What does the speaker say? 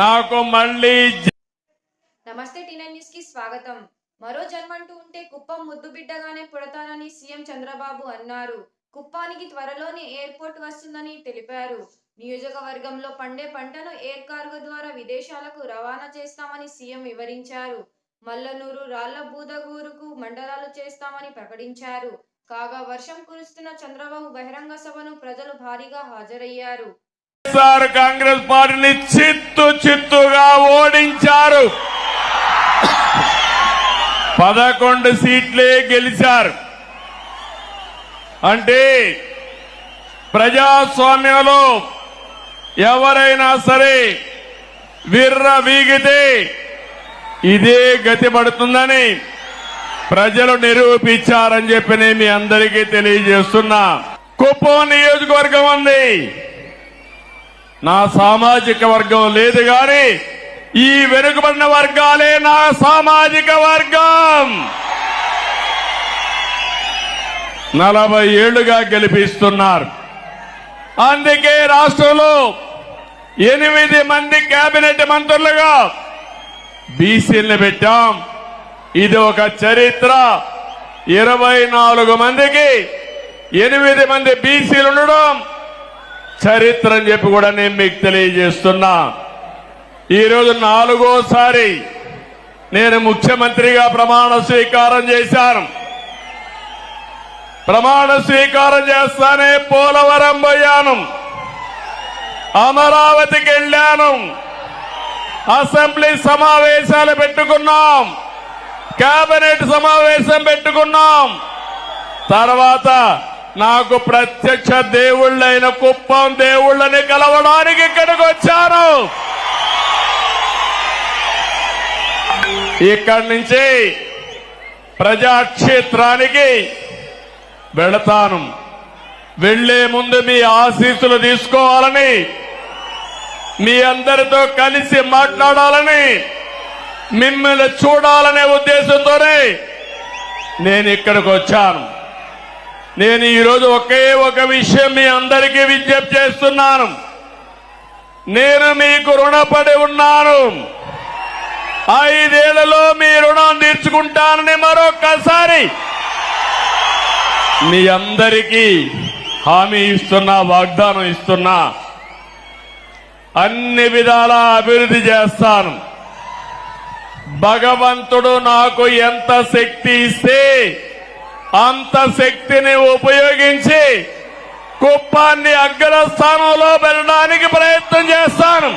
నాకు మళ్ళీ నమస్తే టీనైన్ న్యూస్కి స్వాగతం. మరో జన్మంటూ ఉంటే కుప్పం ముద్దు బిడ్డగానే పుడతానని సీఎం చంద్రబాబు అన్నారు. కుప్పానికి త్వరలోనే ఎయిర్పోర్ట్ వస్తుందని తెలిపారు. నియోజకవర్గంలో పండే పంటను ఎయిర్ కార్గో ద్వారా విదేశాలకు రవాణా చేస్తామని సీఎం వివరించారు. మల్లనూరు రాళ్ళ బూదగూరుకు మండలాలు చేస్తామని ప్రకటించారు. కాగా వర్షం కురుస్తున్న చంద్రబాబు బహిరంగ సభను ప్రజలు భారీగా హాజరయ్యారు. వైఎస్ఆర్ కాంగ్రెస్ పార్టీని చిత్తు చిత్తుగా ఓడించారు. పదకొండు సీట్లే గెలిచారు. అంటే ప్రజాస్వామ్యంలో ఎవరైనా సరే విర్ర వీగితే ఇదే గతి పడుతుందని ప్రజలు నిరూపించారని చెప్పి నేను మీ అందరికీ తెలియజేస్తున్నా. కుప్పం నియోజకవర్గం ఉంది. నా సామాజిక వర్గం లేదు గాని ఈ వెనుకబడిన వర్గాలే నా సామాజిక వర్గం. నలభై ఏళ్ళుగా గెలిపిస్తున్నారు. అందుకే రాష్ట్రంలో ఎనిమిది మంది కేబినెట్ మంత్రులుగా బీసీలను పెట్టాం. ఇది ఒక చరిత్ర. ఇరవై నాలుగు మందికి ఎనిమిది మంది బీసీలు ఉండడం చరిత్ర అని చెప్పి కూడా నేను మీకు తెలియజేస్తున్నా. ఈరోజు నాలుగోసారి నేను ముఖ్యమంత్రిగా ప్రమాణ స్వీకారం చేశాను. ప్రమాణ స్వీకారం చేస్తానే పోలవరం పోయాను. అమరావతికి వెళ్ళాను. అసెంబ్లీ సమావేశాలు పెట్టుకున్నాం. కేబినెట్ సమావేశం పెట్టుకున్నాం. తర్వాత నాకు ప్రత్యక్ష దేవుళ్ళైన కుప్పం దేవుళ్ళని కలవడానికి ఇక్కడికి వచ్చాను ఇక్కడి నుంచి ప్రజాక్షేత్రానికి వెళతాను. వెళ్ళే ముందు మీ ఆశీస్సులు తీసుకోవాలని మీ అందరితో కలిసి మాట్లాడాలని మిమ్మల్ని చూడాలనే ఉద్దేశంతోనే నేను ఇక్కడికి వచ్చాను. నేను ఈరోజు ఒకే ఒక విషయం మీ అందరికీ విజ్ఞప్తి చేస్తున్నాను. నేను మీకు రుణపడి ఉన్నాను. ఐదేళ్ళలో మీ రుణం తీర్చుకుంటానని మరొక్కసారి మీ అందరికీ హామీ ఇస్తున్నా వాగ్దానం ఇస్తున్నా. అన్ని విధాల అభివృద్ధి చేస్తాను. భగవంతుడు నాకు ఎంత శక్తి ఇస్తే అంత శక్తిని ఉపయోగించి కుప్పాన్ని అగ్రస్థానంలో పెట్టడానికి ప్రయత్నం చేస్తాను.